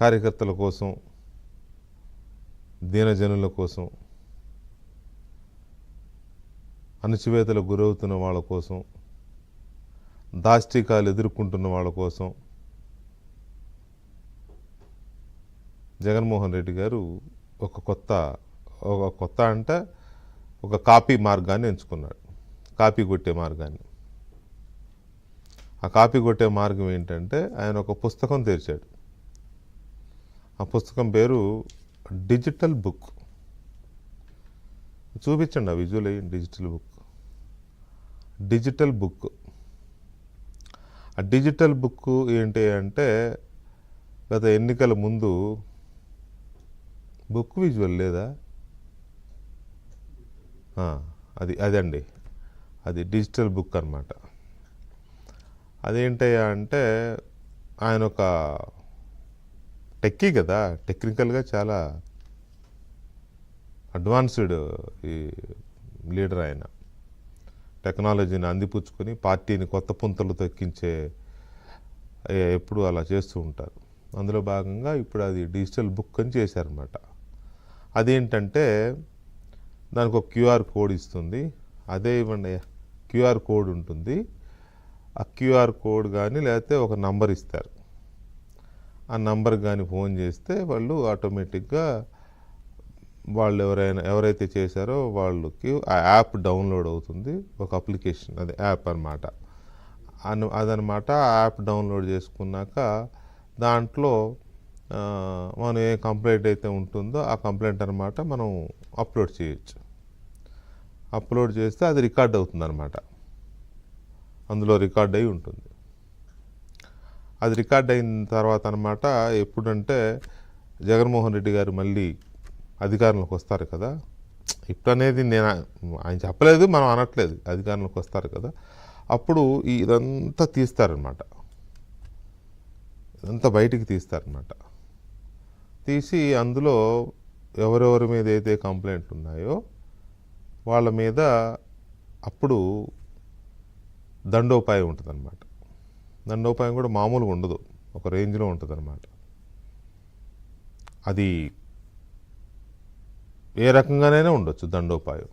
కార్యకర్తల కోసం దీనజనుల కోసం అణచివేతలకు గురవుతున్న వాళ్ళ కోసం దాష్టికాలు ఎదుర్కొంటున్న వాళ్ళ కోసం జగన్మోహన్ రెడ్డి గారు ఒక కొత్త ఒక కొత్త అంటే ఒక కాపీ మార్గాన్ని ఎంచుకున్నాడు. కాపీ కొట్టే మార్గాన్ని. ఆ కాపీ కొట్టే మార్గం ఏంటంటే ఆయన ఒక పుస్తకం తెరిచాడు. ఆ పుస్తకం పేరు డిజిటల్ బుక్. చూపించండి ఆ విజువల్ అయ్యి డిజిటల్ బుక్. Digital book. ఆ డిజిటల్ బుక్ ఏంటి అంటే గత ఎన్నికల ముందు బుక్ విజువల్ లేదా? అది అదండి. అది డిజిటల్ బుక్ అన్నమాట. అదేంటయ్యా అంటే ఆయన ఒక టెక్కీ కదా టెక్నికల్గా చాలా అడ్వాన్స్డ్ ఈ లీడర్ ఆయన. టెక్నాలజీని అందిపుచ్చుకొని పార్టీని కొత్త పుంతలు తొక్కించే ఎప్పుడు అలా చేస్తూ ఉంటారు. అందులో భాగంగా ఇప్పుడు అది డిజిటల్ బుక్ అని చేశారనమాట అదేంటంటే దానికి ఒక క్యూఆర్ కోడ్ ఇస్తుంది. అదే ఇవ్వండి క్యూఆర్ కోడ్ ఉంటుంది. ఆ క్యూఆర్ కోడ్ కానీ లేకపోతే ఒక నంబర్ ఇస్తారు. ఆ నంబర్ కానీ ఫోన్ చేస్తే వాళ్ళు ఆటోమేటిక్గా వాళ్ళు ఎవరైనా ఎవరైతే చేశారో వాళ్ళకి ఆ యాప్ డౌన్లోడ్ అవుతుంది. ఒక అప్లికేషన్ అది యాప్ అనమాట అను అదనమాట ఆ యాప్ డౌన్లోడ్ చేసుకున్నాక దాంట్లో మనం ఏ కంప్లైంట్ అయితే ఉంటుందో ఆ కంప్లైంట్ అనమాట మనం అప్లోడ్ చేయొచ్చు. అప్లోడ్ చేస్తే అది రికార్డ్ అవుతుంది అనమాట అందులో రికార్డ్ అయి ఉంటుంది. అది రికార్డ్ అయిన తర్వాత అనమాట ఎప్పుడంటే జగన్మోహన్ రెడ్డి గారు మళ్ళీ అధికారంలోకి వస్తారు కదా. ఇప్పుడు అనేది నేను ఆయన చెప్పలేదు మనం అనట్లేదు అధికారంలోకి వస్తారు కదా. అప్పుడు ఇదంతా తీస్తారనమాట ఇదంతా బయటికి తీస్తారనమాట తీసి అందులో ఎవరెవరి మీద అయితే కంప్లైంట్ ఉన్నాయో వాళ్ళ మీద అప్పుడు దండోపాయం ఉంటుందన్నమాట. దండోపాయం కూడా మామూలుగా ఉండదు. ఒక రేంజ్లో ఉంటుంది అనమాట అది ఏ రకంగానైనా ఉండొచ్చు దండోపాయం.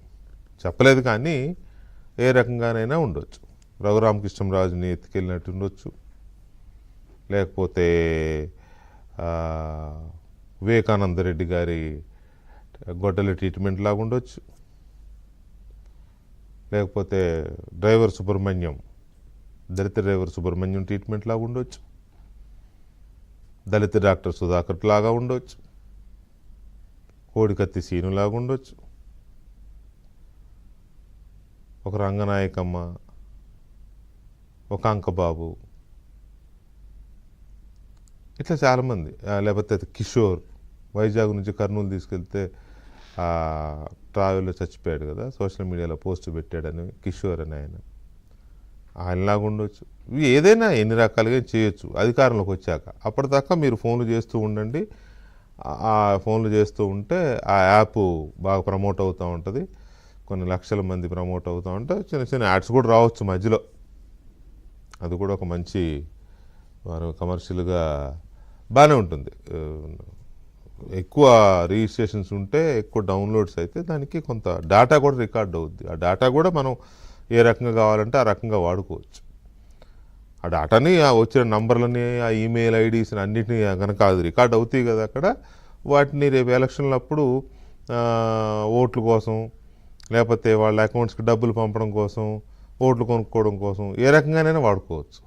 చెప్పలేదు కానీ ఏ రకంగానైనా ఉండొచ్చు. రఘురామకృష్ణరాజుని ఎత్తుకెళ్ళినట్టు ఉండొచ్చు. లేకపోతే వివేకానంద రెడ్డి గారి గొడ్డలి ట్రీట్మెంట్ లాగా ఉండొచ్చు. లేకపోతే డ్రైవర్ సుబ్రహ్మణ్యం దళిత డ్రైవర్ సుబ్రహ్మణ్యం ట్రీట్మెంట్ లాగా ఉండొచ్చు. దళిత డాక్టర్ సుధాకర్ లాగా ఉండొచ్చు. కోడికత్తి సీను లాగా ఉండొచ్చు. ఒక రంగనాయకమ్మ ఒక అంకబాబు. ఇట్లా చాలామంది. లేకపోతే కిషోర్. వైజాగ్ నుంచి కర్నూలు తీసుకెళ్తే ట్రావెల్లో చచ్చిపోయాడు కదా సోషల్ మీడియాలో పోస్ట్ పెట్టాడని కిషోర్ అని ఆయన. ఆయనలాగా ఉండొచ్చు. ఇవి ఏదైనా ఎన్ని రకాలుగా చేయొచ్చు అధికారంలోకి వచ్చాక. అప్పటిదాకా మీరు ఫోన్లు చేస్తూ ఉండండి. ఆ- ఫోన్లు చేస్తూ ఉంటే ఆ యాప్ బాగా ప్రమోట్ అవుతూ ఉంటుంది. కొన్ని లక్షల మంది ప్రమోట్ అవుతూ ఉంటే చిన్న చిన్న యాడ్స్ కూడా రావచ్చు మధ్యలో. అది కూడా ఒక మంచి వారు కమర్షియల్గా బాగానే ఉంటుంది. ఎక్కువ రిజిస్ట్రేషన్స్ ఉంటే ఎక్కువ డౌన్లోడ్స్ అయితే దానికి కొంత డేటా కూడా రికార్డ్ అవుద్ది. ఆ డేటా కూడా మనం ఏ రకంగా కావాలంటే ఆ రకంగా వాడుకోవచ్చు. ఆ డేటాని ఆ వచ్చిన నంబర్లని ఆ ఈమెయిల్ ఐడీస్ అన్నిటిని కనుక అది రికార్డ్ అవుతాయి కదా అక్కడ వాటిని రేపు ఎలక్షన్లప్పుడు ఓట్ల కోసం లేకపోతే వాళ్ళ అకౌంట్స్కి డబ్బులు పంపడం కోసం ఓట్లు కొనుక్కోవడం కోసం ఏ రకంగానైనా వాడుకోవచ్చు.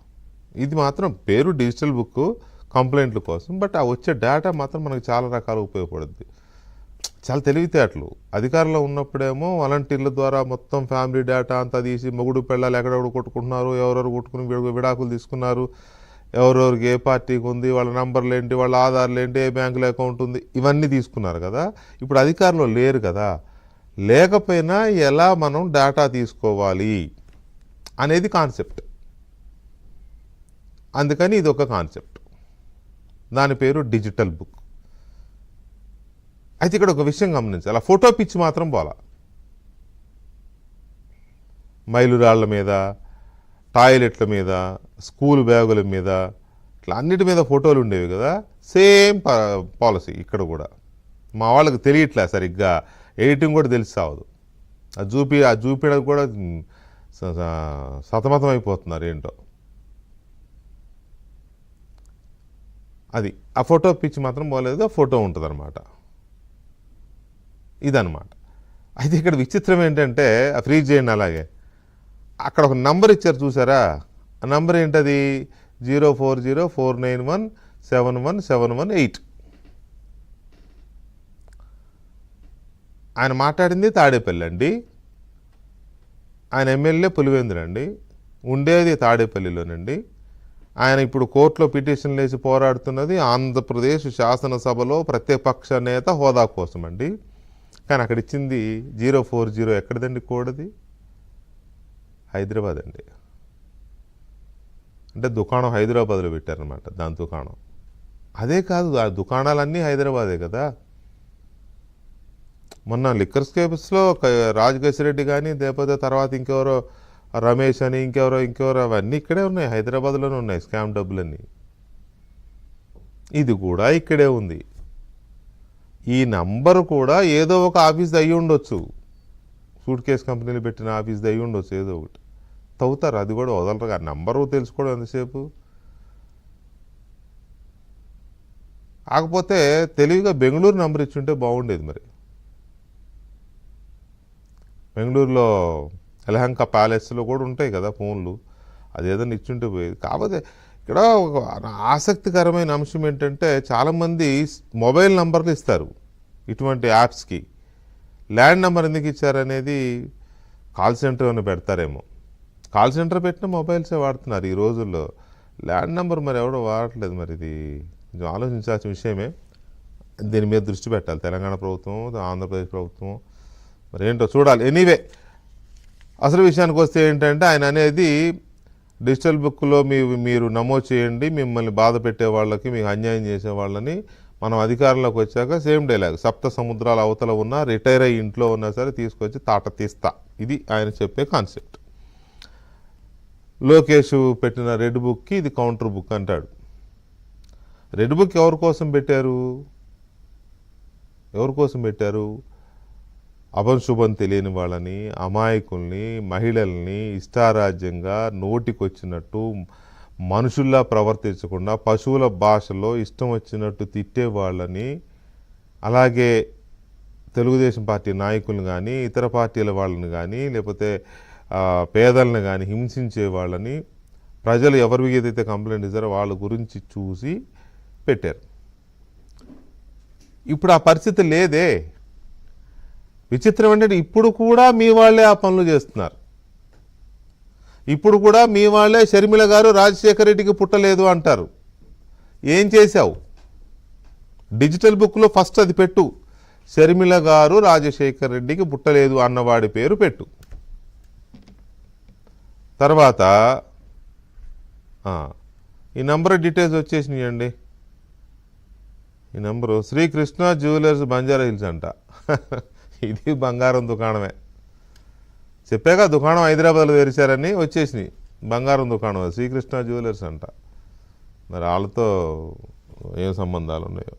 ఇది మాత్రం పేరు డిజిటల్ బుక్ కంప్లైంట్ల కోసం బట్ ఆ వచ్చే డేటా మాత్రం మనకు చాలా రకాలు ఉపయోగపడుద్ది. చాలా తెలివితేటలు. అధికారంలో ఉన్నప్పుడేమో వాలంటీర్ల ద్వారా మొత్తం ఫ్యామిలీ డేటా అంతా తీసి మొగుడు పిల్లలు ఎక్కడెక్కడ కొట్టుకుంటున్నారు ఎవరెవరు కొట్టుకుని విడాకులు తీసుకున్నారు ఎవరెవరికి ఏ పార్టీకి ఉంది వాళ్ళ నంబర్లు ఏంటి వాళ్ళ ఆధార్లు ఏంటి ఏ బ్యాంకులో అకౌంట్ ఉంది ఇవన్నీ తీసుకున్నారు కదా. ఇప్పుడు అధికారంలో లేరు కదా. లేకపోయినా ఎలా మనం డేటా తీసుకోవాలి అనేది కాన్సెప్ట్. అందుకని ఇది ఒక కాన్సెప్ట్. దాని పేరు డిజిటల్ బుక్. అయితే ఇక్కడ ఒక విషయం గమనించాలి. ఆ ఫోటో పిచ్చి మాత్రం పోలా. మైలురాళ్ళ మీద టాయిలెట్ల మీద స్కూల్ బ్యాగుల మీద ఇట్లా అన్నిటి మీద ఫోటోలు ఉండేవి కదా. సేమ్ పాలసీ ఇక్కడ కూడా. మా వాళ్ళకి తెలియట్లే సరిగ్గా. ఎడిటింగ్ కూడా తెలిసి సావదు. అది చూపి అది చూపించడం కూడా సతమతం అయిపోతున్నారు ఏంటో. అది. ఆ ఫోటో పిచ్చి మాత్రం పోలేదు ఆ ఫోటో ఉంటుంది అనమాట ఇదనమాట అయితే ఇక్కడ విచిత్రం ఏంటంటే ఫ్రీజ్ చేయండి అలాగే. అక్కడ ఒక నంబర్ ఇచ్చారు చూసారా? ఆ నంబర్ ఏంటది? Zero four zero four nine one seven one seven one eight. ఆయన మాట్లాడింది తాడేపల్లి అండి. ఆయన ఎమ్మెల్యే పులివెందులు అండి. ఉండేది తాడేపల్లిలోనండి. ఆయన ఇప్పుడు కోర్టులో పిటిషన్ వేసి పోరాడుతున్నది ఆంధ్రప్రదేశ్ శాసనసభలో ప్రతిపక్ష నేత హోదా కోసం అండి కానీ అక్కడ ఇచ్చింది జీరో ఫోర్ జీరో ఎక్కడిదండి కోడది? హైదరాబాద్ అండి. అంటే దుకాణం హైదరాబాద్లో పెట్టారనమాట దాని దుకాణం. అదే కాదు ఆ దుకాణాలన్నీ హైదరాబాదే కదా. మొన్న లిక్కర్ స్కేప్స్లో రాజకేశ్వరెడ్డి కానీ లేకపోతే తర్వాత ఇంకెవరో రమేష్ అని ఇంకెవరో ఇంకెవరో అవన్నీ ఇక్కడే ఉన్నాయి హైదరాబాద్లోనే ఉన్నాయి స్కామ్ డబ్బులన్నీ. ఇది కూడా ఇక్కడే ఉంది. ఈ నంబరు కూడా ఏదో ఒక ఆఫీస్ అయ్యి ఉండొచ్చు. సూట్ కేస్ కంపెనీలు పెట్టిన ఆఫీస్ అయ్యి ఉండొచ్చు ఏదో ఒకటి. తవ్వుతారు అది కూడా వదలరు. ఆ నంబరు తెలుసుకోవడం ఎంతసేపు? కాకపోతే తెలివిగా బెంగళూరు నంబర్ ఇచ్చుంటే బాగుండేది మరి. బెంగళూరులో ఎలహంక ప్యాలెస్లో కూడా ఉంటాయి కదా ఫోన్లు. అదేదన్నా ఇచ్చుంటే పోయేది. కాకపోతే ఇక్కడ ఒక ఆసక్తికరమైన అంశం ఏంటంటే చాలామంది మొబైల్ నంబర్లు ఇస్తారు ఇటువంటి యాప్స్కి. ల్యాండ్ నెంబర్ ఎందుకు ఇచ్చారనేది కాల్ సెంటర్ ఏమైనా పెడతారేమో. కాల్ సెంటర్ పెట్టిన మొబైల్సే వాడుతున్నారు ఈ రోజుల్లో. ల్యాండ్ నెంబర్ మరి ఎవడో వాడట్లేదు మరి ఇది. కొంచెం ఆలోచించాల్సిన విషయమే. దీని మీద దృష్టి పెట్టాలి. తెలంగాణ ప్రభుత్వం ఆంధ్రప్రదేశ్ ప్రభుత్వం. మరి ఏంటో చూడాలి. ఎనీవే. అసలు విషయానికి వస్తే ఏంటంటే ఆయన అనేది డిజిటల్ బుక్లో మీ మీరు నమోదు చేయండి మిమ్మల్ని బాధ పెట్టే వాళ్ళకి మీకు అన్యాయం చేసే వాళ్ళని మనం అధికారంలోకి వచ్చాక సేమ్ డైలాగ్ సప్త సముద్రాల అవతల ఉన్న రిటైర్ అయ్యి ఇంట్లో ఉన్నా సరే తీసుకొచ్చి తాట తీస్తా. ఇది ఆయన చెప్పే కాన్సెప్ట్. లోకేష్ పెట్టిన రెడ్ బుక్కి ఇది కౌంటర్ బుక్ అంటాడు. రెడ్ బుక్ ఎవరి కోసం పెట్టారు? ఎవరి కోసం పెట్టారు? అభంశుభం తెలియని వాళ్ళని అమాయకుల్ని మహిళల్ని ఇష్టారాజ్యంగా నోటికొచ్చినట్టు మనుషుల్లా ప్రవర్తించకుండా పశువుల భాషలో ఇష్టం వచ్చినట్టు తిట్టే వాళ్ళని అలాగే తెలుగుదేశం పార్టీ నాయకులను కానీ ఇతర పార్టీల వాళ్ళని కానీ లేకపోతే పేదలను కానీ హింసించే వాళ్ళని ప్రజలు ఎవరి ఏదైతే కంప్లైంట్ ఇస్తారో వాళ్ళ గురించి చూసి పెట్టారు. ఇప్పుడు ఆ పరిస్థితి లేదే. విచిత్రం ఏంటంటే ఇప్పుడు కూడా మీ వాళ్ళే ఆ పనులు చేస్తున్నారు. ఇప్పుడు కూడా మీ వాళ్ళే షర్మిల గారు రాజశేఖర రెడ్డికి పుట్టలేదు అంటారు. ఏం చేశావు? డిజిటల్ బుక్లో ఫస్ట్ అది పెట్టు. షర్మిల గారు రాజశేఖర రెడ్డికి పుట్టలేదు అన్నవాడి పేరు పెట్టు. తర్వాత ఈ నంబర్ డీటెయిల్స్ వచ్చేసినాయండి. ఈ number Srikrishna jewellers Banjara hills అంట. ఇది బంగారం దుకాణమే. చెప్పాక దుకాణం హైదరాబాద్లో తెరిచారని వచ్చేసినాయి. బంగారం దుకాణం శ్రీకృష్ణ జ్యువెలర్స్ అంట. మరి వాళ్ళతో ఏం సంబంధాలు ఉన్నాయో.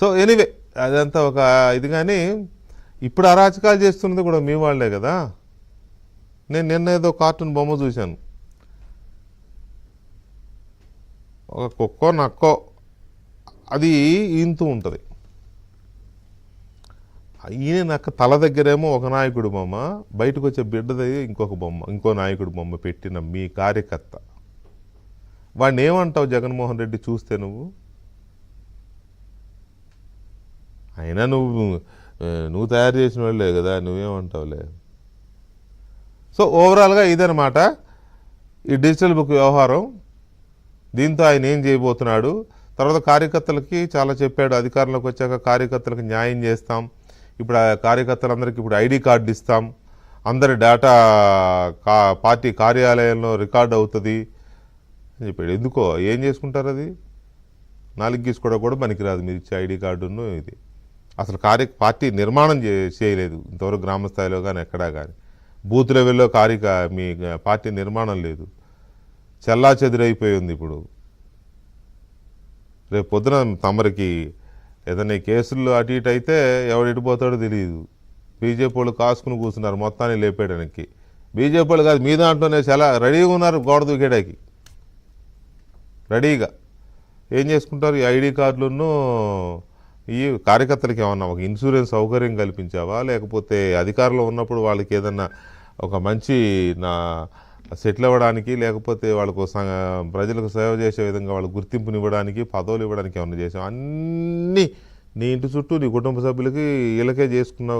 సో ఎనీవే అదంతా ఒక ఇది కానీ ఇప్పుడు అరాచకాలు చేస్తున్నది కూడా మీ వాళ్ళే కదా. నేను నిన్న ఏదో కార్టూన్ బొమ్మ చూశాను. ఒక కుక్కో నక్కో అది ఈంతూ ఉంటుంది. ఈయన నాకు తల దగ్గరేమో ఒక నాయకుడు బొమ్మ బయటకు వచ్చే బిడ్డది ఇంకొక బొమ్మ ఇంకో నాయకుడు బొమ్మ పెట్టిన మీ కార్యకర్త. వాడిని ఏమంటావు జగన్మోహన్ రెడ్డి చూస్తే నువ్వు? అయినా నువ్వు నువ్వు తయారు చేసిన వాళ్ళే కదా నువ్వేమంటావులే? సో ఓవరాల్గా ఇదనమాట ఈ డిజిటల్ బుక్ వ్యవహారం దీంతో ఆయన ఏం చేయబోతున్నాడు? తర్వాత కార్యకర్తలకి చాలా చెప్పాడు అధికారంలోకి వచ్చాక కార్యకర్తలకు న్యాయం చేస్తాం ఇప్పుడు ఆ కార్యకర్తలందరికీ ఇప్పుడు ఐడి కార్డు ఇస్తాం. అందరి డేటా కా పార్టీ కార్యాలయంలో రికార్డ్ అవుతుంది అని చెప్పాడు. ఎందుకో? ఏం చేసుకుంటారు అది? నాలుగు గీసుకోవడం కూడా పనికిరాదు మీరు ఇచ్చే ఐడి కార్డును ఇది. అసలు కార్య పార్టీ నిర్మాణం చే చేయలేదు. ఇంతవరకు గ్రామ స్థాయిలో కానీ ఎక్కడా కానీ బూత్ లెవెల్లో కార్యక మీ పార్టీ నిర్మాణం లేదు. చెల్లా ఇప్పుడు. రేపు పొద్దున తమరికి ఏదైనా ఈ కేసుల్లో అటు ఇటు అయితే ఎవడు ఇటుపోతాడో తెలియదు బీజేపీ వాళ్ళు కాసుకుని కూర్చున్నారు మొత్తాన్ని లేపేయడానికి. బీజేపీ వాళ్ళు కాదు మీ దాంట్లోనే చాలా రెడీగా ఉన్నారు గోడ దూకేయడానికి. రెడీగా. ఏం చేసుకుంటారు? ఈ ఐడి కార్డులను ఈ కార్యకర్తలకి ఏమన్నా ఒక ఇన్సూరెన్స్ సౌకర్యం కల్పించావా? లేకపోతే అధికారంలో ఉన్నప్పుడు వాళ్ళకి ఏదన్నా ఒక మంచి నా సెటిల్ అవ్వడానికి లేకపోతే వాళ్ళకు ప్రజలకు సేవ చేసే విధంగా వాళ్ళకు గుర్తింపునివ్వడానికి పదవులు ఇవ్వడానికి ఏమన్నా చేసాం అన్నీ నీ ఇంటి చుట్టూ నీ కుటుంబ సభ్యులకి వీళ్ళకే చేసుకున్నావు